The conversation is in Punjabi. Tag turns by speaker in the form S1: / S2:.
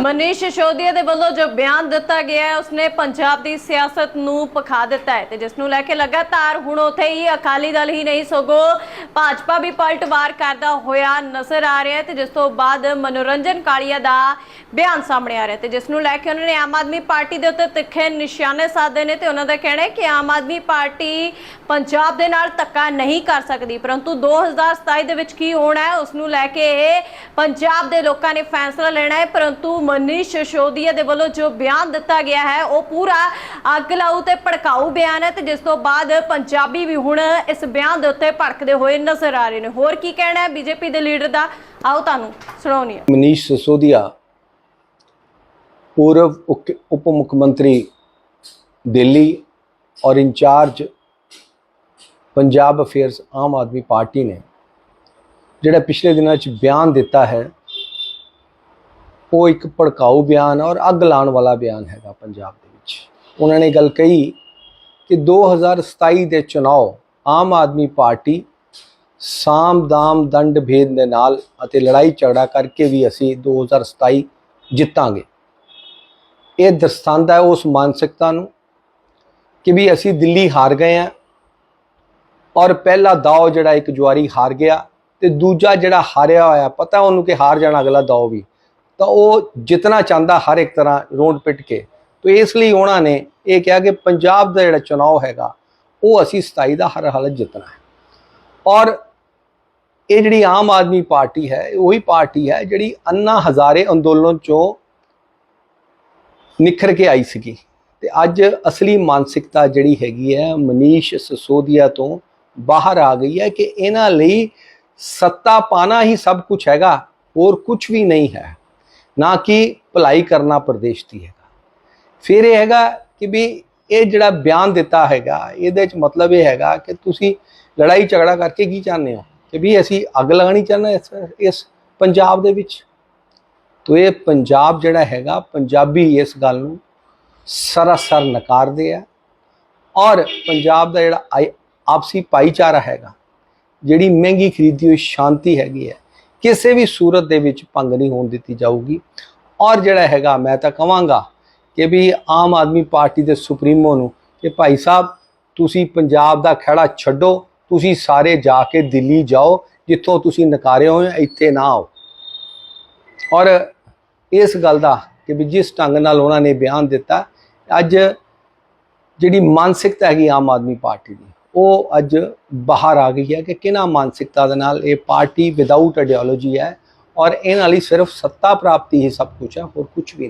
S1: ਮਨੀਸ਼ ਸਿਸੋਦੀਆ ਦੇ ਵੱਲੋਂ ਜੋ ਬਿਆਨ ਦਿੱਤਾ ਗਿਆ ਹੈ, ਉਸਨੇ ਪੰਜਾਬ ਦੀ ਸਿਆਸਤ ਨੂੰ ਪਖਾ ਦਿੱਤਾ ਹੈ ਤੇ ਜਿਸ ਨੂੰ ਲੈ ਕੇ ਲਗਾਤਾਰ ਹੁਣ ਉਥੇ ਹੀ ਅਕਾਲੀ ਦਲ ਹੀ ਨਹੀਂ, ਸਗੋਂ ਭਾਜਪਾ ਵੀ ਪਲਟਵਾਰ ਕਰਦਾ ਹੋਇਆ ਨਜ਼ਰ ਆ ਰਿਹਾ ਹੈ ਤੇ ਜਿਸ ਤੋਂ ਬਾਅਦ ਮਨੋਰੰਜਨ ਕਾਲੀਆ ਦਾ ਬਿਆਨ ਸਾਹਮਣੇ ਆ ਰਿਹਾ ਤੇ ਜਿਸ ਨੂੰ ਲੈ ਕੇ ਉਹਨਾਂ ਨੇ ਆਮ ਆਦਮੀ ਪਾਰਟੀ ਦੇ ਉੱਤੇ ਤਿੱਖੇ ਨਿਸ਼ਾਨੇ ਸਾਧੇ ਨੇ ਤੇ ਉਹਨਾਂ ਦਾ ਕਹਿਣਾ ਹੈ ਕਿ ਆਮ ਆਦਮੀ ਪਾਰਟੀ ਪੰਜਾਬ ਦੇ ਨਾਲ ਧੱਕਾ ਨਹੀਂ ਕਰ ਸਕਦੀ, ਪਰੰਤੂ 2027 ਦੇ ਵਿੱਚ ਕੀ ਹੋਣਾ ਹੈ, ਉਸ ਨੂੰ ਲੈ ਕੇ ਪੰਜਾਬ ਦੇ ਲੋਕਾਂ ਨੇ ਫੈਸਲਾ ਲੈਣਾ ਹੈ, ਪਰੰਤੂ ਮਨੀਸ਼ ਸਿਸੋਦੀਆ ਦੇ ਵੱਲੋਂ ਜੋ ਬਿਆਨ ਦਿੱਤਾ ਗਿਆ ਹੈ ਉਹ ਪੂਰਾ ਅੱਗ ਲਾਊ ਤੇ ਭੜਕਾਊ ਬਿਆਨ ਹੈ ਤੇ ਜਿਸ ਤੋਂ ਬਾਅਦ ਪੰਜਾਬੀ ਵੀ ਹੁਣ ਇਸ ਬਿਆਨ ਦੇ ਉੱਤੇ ਭੜਕਦੇ ਹੋਏ ਨਜ਼ਰ ਆ ਰਹੇ ਨੇ ਹੋਰ ਕੀ ਕਹਿਣਾ ਹੈ ਬੀਜੇਪੀ ਦੇ ਲੀਡਰ ਦਾ ਆਓ ਤੁਹਾਨੂੰ ਸੁਣਾਉਣੀ ਹੈ
S2: मनीष सिसोदिया पूर्व उप उप मुख्यमंत्री दिल्ली और incharge Punjab affairs Aam Aadmi party ਨੇ ਜਿਹੜਾ ਪਿਛਲੇ ਦਿਨਾਂ 'ਚ ਬਿਆਨ ਦਿੱਤਾ ਹੈ ਉਹ ਇੱਕ ਭੜਕਾਊ ਬਿਆਨ ਔਰ ਅੱਗ ਲਾਉਣ ਵਾਲਾ ਬਿਆਨ ਹੈਗਾ ਪੰਜਾਬ ਦੇ ਵਿੱਚ। ਉਹਨਾਂ ਨੇ ਗੱਲ ਕਹੀ ਕਿ 2027 ਦੇ ਚੁਣਾਵ ਆਮ ਆਦਮੀ ਪਾਰਟੀ ਸਾਮ ਦਾਮ ਦੰਡ ਭੇਦ ਦੇ ਨਾਲ ਅਤੇ ਲੜਾਈ ਝਗੜਾ ਕਰਕੇ ਵੀ ਅਸੀਂ 2027 ਜਿੱਤਾਂਗੇ। ਇਹ ਦਰਸਾਉਂਦਾ ਹੈ ਉਸ ਮਾਨਸਿਕਤਾ ਨੂੰ ਕਿ ਵੀ ਅਸੀਂ ਦਿੱਲੀ ਹਾਰ ਗਏ ਹਾਂ ਔਰ ਪਹਿਲਾ ਦਾਅ ਜਿਹੜਾ ਇੱਕ ਜੁਆਰੀ ਹਾਰ ਗਿਆ ਤੇ ਦੂਜਾ ਜਿਹੜਾ ਹਾਰਿਆ ਹੋਇਆ, ਪਤਾ ਉਹਨੂੰ ਕਿ ਹਾਰ ਜਾਣਾ ਅਗਲਾ ਦਾਅ ਵੀ। ਤਾਂ ਉਹ ਜਿੱਤਣਾ ਚਾਹੁੰਦਾ ਹਰ ਇੱਕ ਤਰ੍ਹਾਂ ਰੋਂਡ ਪਿੱਟ ਕੇ। ਤੇ ਇਸ ਲਈ ਉਹਨਾਂ ਨੇ ਇਹ ਕਿਹਾ ਕਿ ਪੰਜਾਬ ਦਾ ਜਿਹੜਾ ਚੁਣਾਵ ਹੈਗਾ, ਉਹ ਅਸੀਂ 27 ਦਾ ਹਰ ਹਾਲਤ ਜਿੱਤਣਾ ਹੈ। ਔਰ ਇਹ ਜਿਹੜੀ ਆਮ ਆਦਮੀ ਪਾਰਟੀ ਹੈ ਉਹੀ ਪਾਰਟੀ ਹੈ ਜਿਹੜੀ ਅੰਨਾ ਹਜ਼ਾਰੇ ਅੰਦੋਲਨ ਚੋਂ ਨਿਖਰ ਕੇ ਆਈ ਸੀਗੀ। ਤੇ ਅੱਜ ਅਸਲੀ ਮਾਨਸਿਕਤਾ ਜਿਹੜੀ ਹੈਗੀ ਹੈ, ਮਨੀਸ਼ ਸਸੋਦੀਆ ਤੋਂ ਬਾਹਰ ਆ ਗਈ ਹੈ ਕਿ ਇਹਨਾਂ ਲਈ ਸੱਤਾ ਪਾਣਾ ਹੀ ਸਭ ਕੁਝ ਹੈਗਾ, ਹੋਰ ਕੁਝ ਵੀ ਨਹੀਂ ਹੈ। ਨਾ ਕਿ ਭਲਾਈ ਕਰਨਾ ਪ੍ਰਦੇਸ਼ ਦੀ ਹੈਗਾ। ਫਿਰ ਇਹ ਹੈਗਾ ਕਿ ਵੀ ਇਹ ਜਿਹੜਾ ਬਿਆਨ ਦਿੱਤਾ ਹੈਗਾ, ਇਹਦੇ ਵਿੱਚ ਮਤਲਬ ਇਹ ਹੈਗਾ ਕਿ ਤੁਸੀਂ ਲੜਾਈ ਝਗੜਾ ਕਰਕੇ ਕੀ ਚਾਹੁੰਦੇ ਹੋ? ਕਿ ਵੀ ਅਸੀਂ ਅੱਗ ਲਗਾਣੀ ਚਾਹੁੰਦੇ ਇਸ ਇਸ ਪੰਜਾਬ ਦੇ ਵਿੱਚ? ਤੋ ਇਹ ਪੰਜਾਬ ਜਿਹੜਾ ਹੈਗਾ, ਪੰਜਾਬੀ ਇਸ ਗੱਲ ਨੂੰ ਸਰਾਸਰ ਨਕਾਰਦੇ ਆ। ਔਰ ਪੰਜਾਬ ਦਾ ਜਿਹੜਾ ਆਈ- ਆਪਸੀ ਭਾਈਚਾਰਾ ਹੈਗਾ, ਜਿਹੜੀ ਮਹਿੰਗੀ ਖਰੀਦੀ ਹੋਈ ਸ਼ਾਂਤੀ ਹੈਗੀ ਹੈ ਕਿਸੇ ਵੀ ਸੂਰਤ ਦੇ ਵਿੱਚ ਭੰਗ ਨਹੀਂ ਹੋਣ ਦਿੱਤੀ ਜਾਊਗੀ। ਔਰ ਜਿਹੜਾ ਹੈਗਾ ਮੈਂ ਤਾਂ ਕਹਾਂਗਾ ਕਿ ਵੀ ਆਮ ਆਦਮੀ ਪਾਰਟੀ ਦੇ ਸੁਪਰੀਮੋ ਨੂੰ ਕਿ ਭਾਈ ਸਾਹਿਬ ਤੁਸੀਂ ਪੰਜਾਬ ਦਾ ਖੜਾ ਛੱਡੋ ਤੁਸੀਂ ਸਾਰੇ ਜਾ ਕੇ ਦਿੱਲੀ ਜਾਓ ਜਿੱਥੋਂ ਤੁਸੀਂ ਨਕਾਰੇ ਹੋਏ ਹੋ, ਇੱਥੇ ਨਾ ਆਓ। ਔਰ ਇਸ ਗੱਲ ਦਾ ਕਿ ਵੀ ਜਿਸ ਢੰਗ ਨਾਲ ਉਹਨਾਂ ਨੇ ਬਿਆਨ ਦਿੱਤਾ ਅੱਜ ਜਿਹੜੀ ਮਾਨਸਿਕਤਾ ਹੈਗੀ ਆਮ ਆਦਮੀ ਪਾਰਟੀ ਦੀ ਉਹ ਅੱਜ ਬਾਹਰ ਆ ਗਈ ਹੈ ਕਿ ਕਿਹਨਾਂ ਮਾਨਸਿਕਤਾ ਦੇ ਨਾਲ ਇਹ ਪਾਰਟੀ ਵਿਦਆਊਟ ਆਈਡੀਓਲੋਜੀ ਹੈ ਔਰ ਇਹਨਾਂ ਲਈ ਸਿਰਫ ਸੱਤਾ ਪ੍ਰਾਪਤੀ ਹੀ ਸਭ ਕੁਝ ਹੈ, ਹੋਰ ਕੁਝ ਵੀ